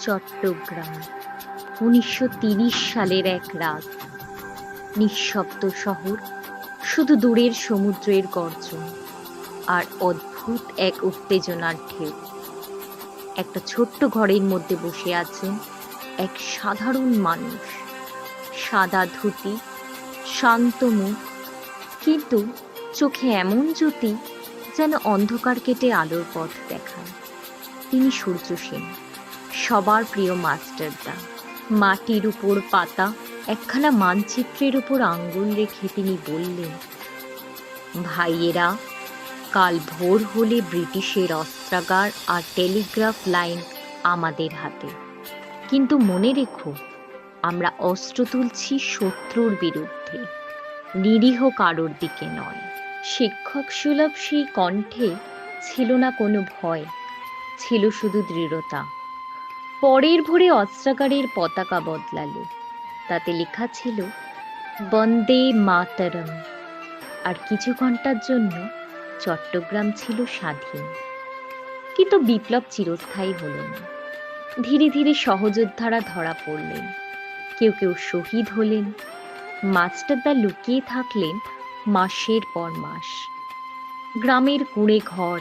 চট্টগ্রাম। উনিশশো সালের এক রাত। নিঃশব্দ শহর, শুধু দূরের সমুদ্রের গর্জন আর অদ্ভুত এক উত্তেজনার ঢেউ। একটা ছোট্ট ঘরের মধ্যে বসে আছেন এক সাধারণ মানুষ। সাদা ধুতি, শান্ত মুখ, কিন্তু চোখে এমন জ্যোতি যেন অন্ধকার কেটে আলোর পথ দেখায়। তিনি সূর্য সেন। সবার প্রিয় মাস্টারদা। মাটির উপর পাতা, একখানা মানচিত্রের উপর আঙ্গুল রেখে তিনি বললেন, ভাইয়েরা, কাল ভোর হলে ব্রিটিশের অস্ত্রাগার আর টেলিগ্রাফ লাইন আমাদের হাতে। কিন্তু মনে রেখো, আমরা অস্ত্র তুলছি শত্রুর বিরুদ্ধে, নিরীহ কারোর দিকে নয়। শিক্ষক সুলভ সেই কণ্ঠে ছিল না কোনো ভয়, ছিল শুধু দৃঢ়তা। পরের ভোরে অস্ত্রাগারের পতাকা বদলালো। তাতে লেখা ছিল, বন্দে মাতরম। আর কিছু ঘণ্টার জন্য চট্টগ্রাম ছিল স্বাধীন। কিন্তু বিপ্লব চিরস্থায়ী হলো না। ধীরে ধীরে সহযোদ্ধারা ধরা পড়লেন। কেউ কেউ শহীদ হলেন। মাস্টারদা লুকিয়ে থাকলেন মাসের পর মাস। গ্রামের কুঁড়ে ঘর,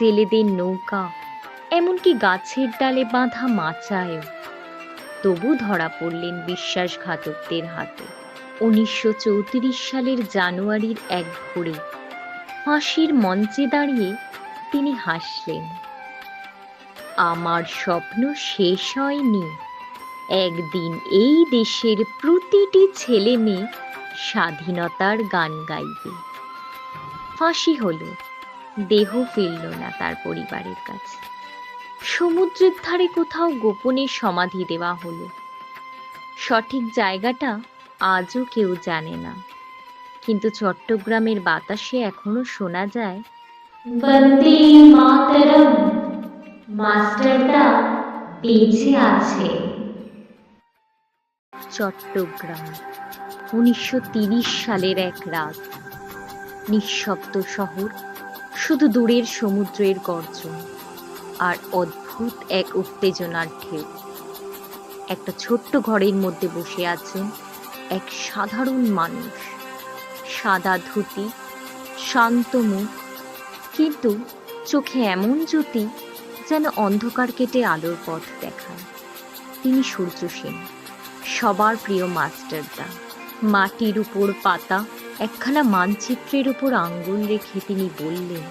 জেলেদের নৌকা এমনকি গাছের ডালে বাঁধা মাচায়ও। তবু ধরা পড়লেন বিশ্বাসঘাতকদের হাতে। উনিশশো চৌত্রিশ সালের জানুয়ারির এক ভোরে ফাঁসির মঞ্চে দাঁড়িয়ে তিনি হাসলেন, আমার স্বপ্ন শেষ হয়নি। একদিন এই দেশের প্রতিটি ছেলে মেয়ে স্বাধীনতার গান গাইবে। ফাঁসি হলো, দেহ ফিরল না তার পরিবারের কাছে। সমুদ্রের ধারে কোথাও গোপনে সমাধি দেওয়া হলো। সঠিক জায়গাটা আজও কেউ জানে না। কিন্তু চট্টগ্রামের বাতাসে এখনও শোনা যায়, বন্দে মাতরম, মাস্টারদা বেঁচে আছে। চট্টগ্রাম, উনিশশো সালের এক রাত। নিঃশব্দ শহর, শুধু দূরের সমুদ্রের গর্জন। আর অদ্ভুত এক উত্তেজনার ঢেউ। একটা ছোট্ট ঘরের মধ্যে বসে আছেন এক সাধারণ মানুষ। সাদা ধুতি, শান্ত মুখ, কিন্তু চোখে এমন জ্যোতি যেন অন্ধকার কেটে আলোর পথ দেখায়। তিনি সূর্য সেন সবার প্রিয় মাস্টারদা। মাটির উপর পাতা, একখানা মানচিত্রের উপর আঙ্গুল রেখে তিনি বললেন,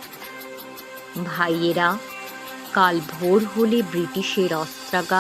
ভাইয়েরা কাল ভোর হলে ব্রিটিশের অস্ত্রাগার